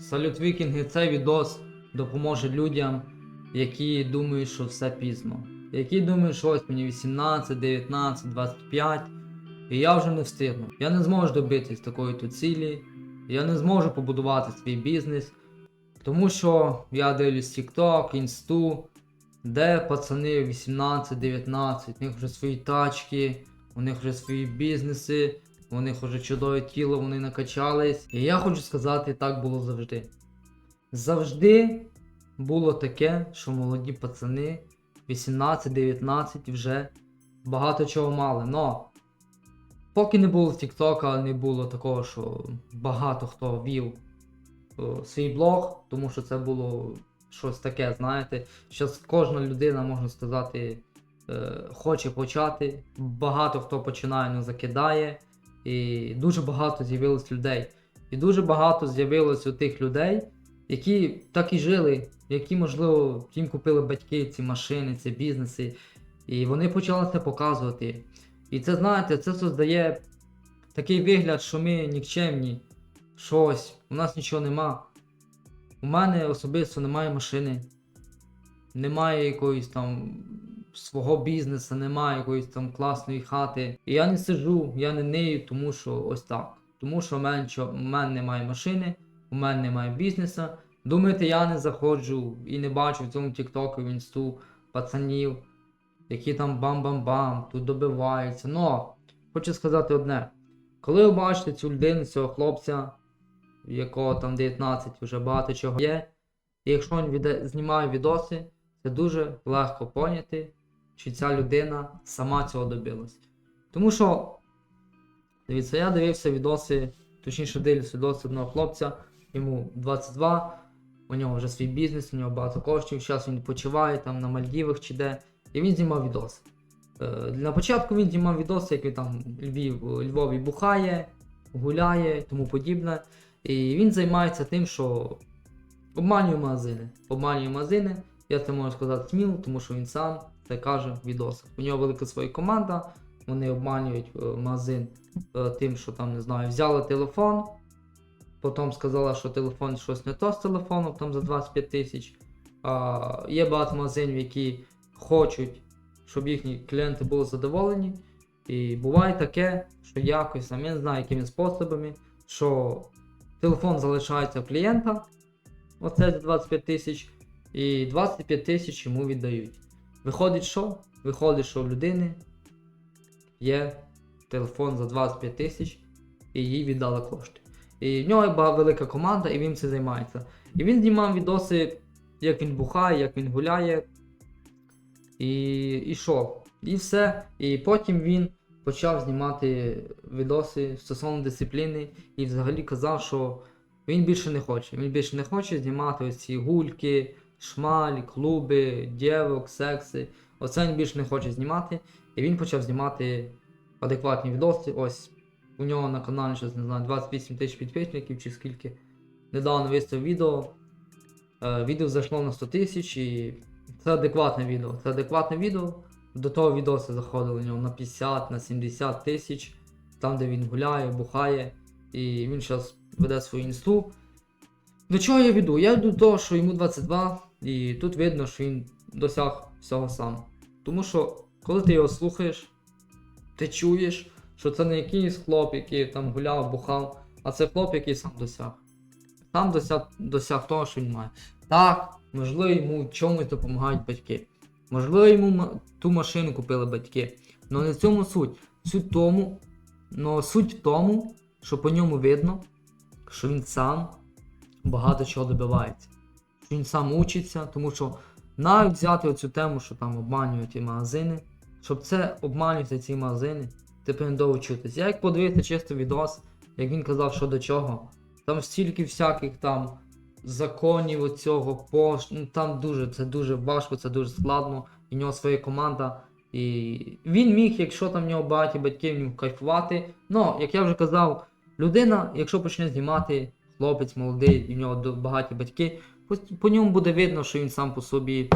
Салют Вікінги, цей відос допоможе людям, які думають, що все пізно. Які думають, що ось мені 18, 19, 25, і я вже не встигну. Я не зможу добитись такої то цілі, я не зможу побудувати свій бізнес, тому що я дивлюсь TikTok, інсту, де пацани 18, 19, у них вже свої тачки, у них вже свої бізнеси, у них вже чудове тіло, вони накачались. І я хочу сказати, так було завжди. Завжди було таке, що молоді пацани 18-19 вже багато чого мали. Но поки не було Тіктока, не було такого, що багато хто вів о, свій блог, тому що це було щось таке, знаєте. Зараз кожна людина, можна сказати, е, хоче почати. Багато хто починає, не закидає. І дуже багато з'явилось людей. І дуже багато з'явилось тих людей, які так і жили, які, можливо, їм купили батьки ці машини, ці бізнеси. І вони почали це показувати. І це, знаєте, це создає такий вигляд, що ми нікчемні, щось, у нас нічого нема. У мене особисто немає машини, немає якоїсь там свого бізнесу, немає якоїсь там класної хати. І я не сиджу, я не нею, тому що ось так. Тому що чо- в мене немає машини, у мене немає бізнесу. Думаєте, я не заходжу і не бачу в цьому Тіктоку, в інсту пацанів, які там бам-бам-бам, тут добиваються. Но хочу сказати одне: коли ви бачите цю людину, цього хлопця, якого там 19 вже багато чого є, і якщо він віде- знімає відоси, це дуже легко поняти, чи ця людина сама цього добилась. Тому що, дивіться, я дивився відоси, точніше дивлюся відоси одного хлопця, йому 22, у нього вже свій бізнес, у нього багато коштів, зараз він відпочиває там на Мальдівах чи де, і він знімав відоси. Е, На початку він знімав відоси, як він там Львів, Львові бухає, гуляє, тому подібне. І він займається тим, що обманює магазини. Обманює магазини. Я це можу сказати сміло, тому що він сам це каже в відосах. У нього велика своя команда, вони обманюють е, магазин е, тим, що там, не знаю, взяли телефон, потім сказали, що телефон щось не то з телефоном, там за 25 тисяч. Є багато магазинів, які хочуть, щоб їхні клієнти були задоволені. І буває таке, що якось, я не знаю, якими способами, що телефон залишається у клієнта, оце за 25 тисяч, і 25 тисяч йому віддають. Виходить, що? Виходить, що в людини є телефон за 25 тисяч, і їй віддали кошти. І в нього є велика команда, і він цим займається. І він знімав відоси, як він бухає, як він гуляє. І, і що? І все. І потім він почав знімати відоси стосовно дисципліни і взагалі казав, що він більше не хоче. Він більше не хоче знімати ось ці гульки, шмаль, клуби, дівок, секси. Оце він більше не хоче знімати. І він почав знімати адекватні відоси. Ось у нього на каналі щось не знаю, 28 тисяч підписників чи скільки. Недавно виставив відео. Е, відео зайшло на 100 тисяч і це адекватне відео. Це адекватне відео. До того відоси заходили у нього на 50, на 70 тисяч, там де він гуляє, бухає, і він зараз веде свою інсту. До чого я веду? Я веду до того, що йому 22, і тут видно, що він досяг всього сам. Тому що, коли ти його слухаєш, ти чуєш, що це не якийсь хлоп, який там гуляв, бухав, а це хлоп, який сам досяг. Сам досяг, досяг того, що він має. Так, можливо, йому чомусь допомагають батьки. Можливо, йому ту машину купили батьки. Але не в цьому суть. Суть тому, но суть в тому, що по ньому видно, що він сам багато чого добивається. Що він сам учиться, тому що навіть взяти оцю тему, що там обманюють ті магазини, щоб це обманювати ці магазини, ти повинен довго вчитись. Я як подивився чисто відос, як він казав, що до чого. Там стільки всяких там законів оцього пош... ну, там дуже, це дуже важко, це дуже складно. І в нього своя команда. І він міг, якщо там в нього багаті батьки, в кайфувати. Ну, як я вже казав, людина, якщо почне знімати, хлопець молодий, і в нього багаті батьки, по, по ньому буде видно, що він сам по собі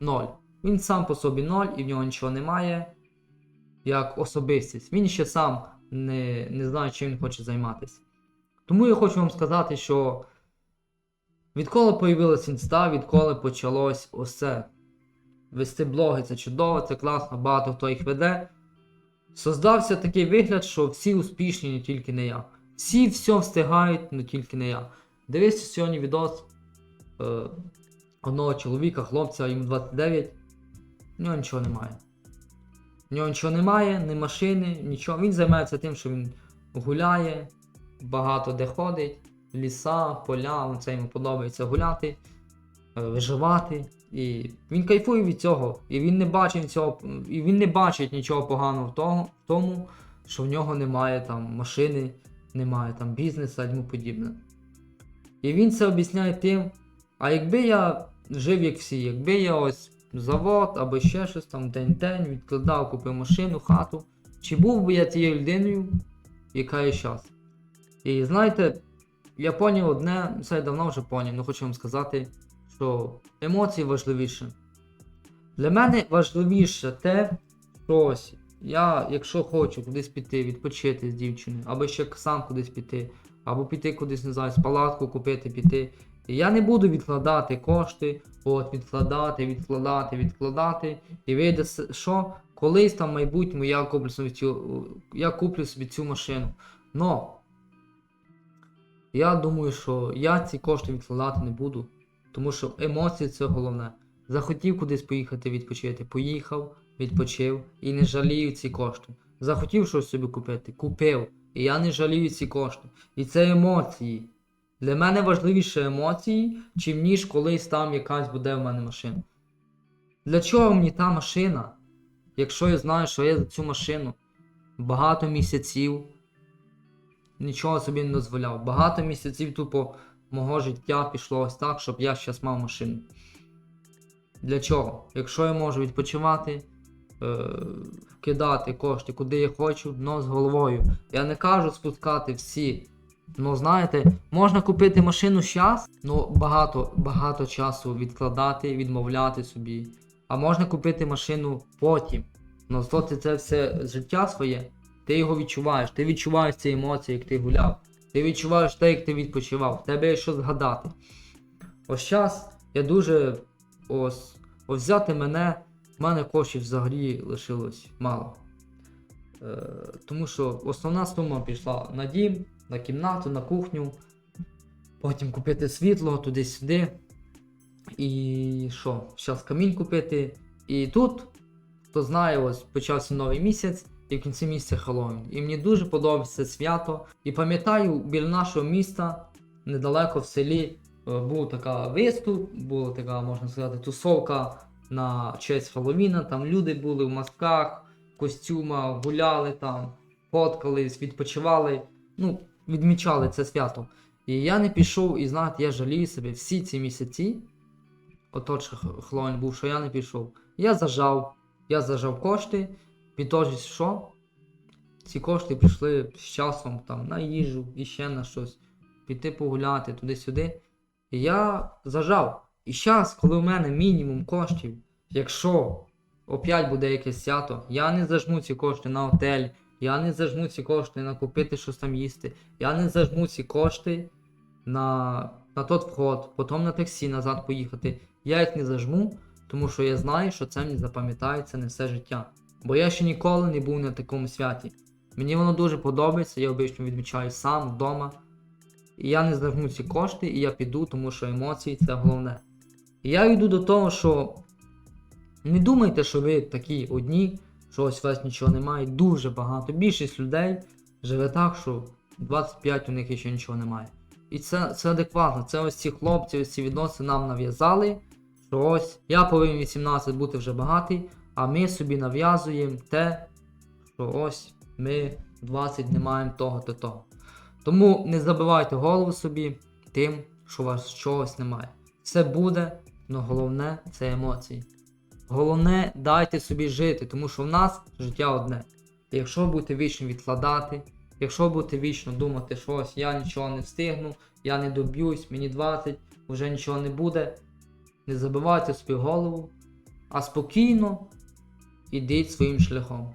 ноль. Він сам по собі ноль, і в нього нічого немає. Як особистість. Він ще сам не, не знає, чим він хоче займатися. Тому я хочу вам сказати, що Відколи появилась інста, відколи почалось усе. Вести блоги це чудово, це класно, багато хто їх веде. Создався такий вигляд, що всі успішні, не тільки не я. Всі все встигають, не тільки не я. Дивився сьогодні відос одного чоловіка, хлопця, йому 29, в нього нічого немає. В нього нічого немає, ні машини, нічого. Він займається тим, що він гуляє, багато де ходить, ліса, поля, це йому подобається гуляти, е, виживати. І він кайфує від цього. І він не бачить цього, і він не бачить нічого поганого в того- в тому, що в нього немає там машини, немає там бізнесу і тому подібне. І він це об'ясняє тим, а якби я жив як всі, якби я ось завод або ще щось там день-день відкладав, купив машину, хату, чи був би я тією людиною, яка є зараз? І знаєте, я поняв одне, це я давно вже поняв, але хочу вам сказати, що емоції важливіше. Для мене важливіше те, що ось я, якщо хочу кудись піти, відпочити з дівчиною, або ще сам кудись піти, або піти кудись, не палатку купити, піти. Я не буду відкладати кошти, от відкладати, відкладати, відкладати. І вийде, що колись там в майбутньому я куплю собі цю, я куплю собі цю машину. Но я думаю, що я ці кошти відкладати не буду, тому що емоції це головне. Захотів кудись поїхати відпочити, поїхав, відпочив і не жалію ці кошти. Захотів щось собі купити, купив. І я не жалію ці кошти. І це емоції. Для мене важливіше емоції, чим ніж колись там якась буде в мене машина. Для чого мені та машина? Якщо я знаю, що я за цю машину багато місяців нічого собі не дозволяв. Багато місяців тупо мого життя пішло ось так, щоб я зараз мав машину. Для чого? Якщо я можу відпочивати, е, вкидати кошти куди я хочу, но з головою. Я не кажу спускати всі. Ну, знаєте, можна купити машину зараз, ну багато, багато часу відкладати, відмовляти собі. А можна купити машину потім. Ну, зато ти це все життя своє, ти його відчуваєш, ти відчуваєш ці емоції, як ти гуляв. Ти відчуваєш те, як ти відпочивав, в тебе є що згадати. Ось зараз я дуже ось, ось взяти мене, в мене коштів взагалі лишилось мало. Е, тому що основна сума пішла на дім, на кімнату, на кухню. Потім купити світло туди-сюди. І що? Зараз камінь купити. І тут, хто знає, ось почався новий місяць, і в кінці місяця Хеллоуін. І мені дуже подобається свято. І пам'ятаю, біля нашого міста, недалеко в селі, е, був така виступ, була така, можна сказати, тусовка на честь Хеллоуіна. Там люди були в масках, костюмах, гуляли там, фоткались, відпочивали. Ну, відмічали це свято. І я не пішов, і знаєте, я жалію себе всі ці місяці. Ото що був, що я не пішов. Я зажав, я зажав кошти, підтожить що? Ці кошти пішли з часом там на їжу і ще на щось. Піти погуляти туди-сюди. І я зажав. І зараз, коли у мене мінімум коштів, якщо опять буде якесь свято, я не зажму ці кошти на готель, я не зажму ці кошти на купити щось там їсти, я не зажму ці кошти на, на тот вход, потім на таксі назад поїхати. Я їх не зажму, тому що я знаю, що це мені запам'ятається не все життя. Бо я ще ніколи не був на такому святі. Мені воно дуже подобається, я обично відмічаю сам вдома. І я не зажму ці кошти, і я піду, тому що емоції це головне. І я йду до того, що не думайте, що ви такі одні, що ось у вас нічого немає. Дуже багато. Більшість людей живе так, що 25 у них ще нічого немає. І це, це адекватно. Це ось ці хлопці, ось ці відносини нам нав'язали. Що ось я повинен 18 бути вже багатий, а ми собі нав'язуємо те, що ось ми 20 не маємо того та того. Тому не забивайте голову собі тим, що у вас чогось немає. Все буде, але головне це емоції. Головне, дайте собі жити, тому що в нас життя одне. Якщо будете вічно відкладати, якщо будете вічно думати, що ось я нічого не встигну, я не доб'юсь, мені 20, вже нічого не буде, не забивайте собі голову, а спокійно ідіть своїм шляхом.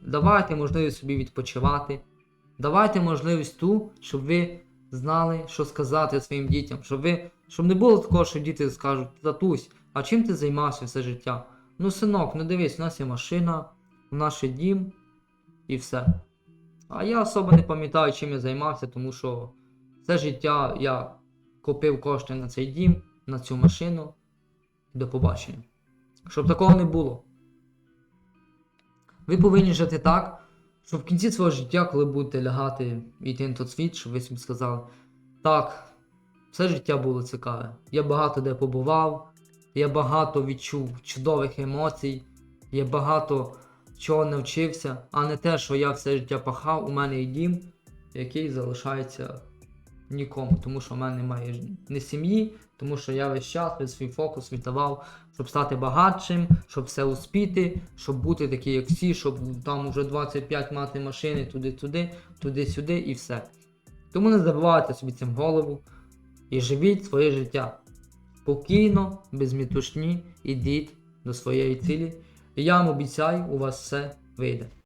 Давайте можливість собі відпочивати, давайте можливість ту, щоб ви знали, що сказати своїм дітям, щоб ви, щоб не було такого, що діти скажуть, татусь, а чим ти займався все життя? Ну, синок, ну дивись, у нас є машина, у нас є дім і все. А я особо не пам'ятаю, чим я займався, тому що все життя я копив кошти на цей дім, на цю машину. До побачення. Щоб такого не було. Ви повинні жити так, щоб в кінці свого життя, коли будете лягати йти на той світ, щоб ви собі сказали, так, все життя було цікаве. Я багато де побував, я багато відчув чудових емоцій, я багато чого навчився, а не те, що я все життя пахав, у мене є дім, який залишається нікому, тому що в мене немає ні сім'ї, тому що я весь час весь свій фокус віддавав, щоб стати багатшим, щоб все успіти, щоб бути такий, як всі, щоб там уже 25 мати машини туди-туди, туди-сюди і все. Тому не забивайте собі цим голову і живіть своє життя. Спокійно, без мітушні, ідіть до своєї цілі. І я вам обіцяю, у вас все вийде.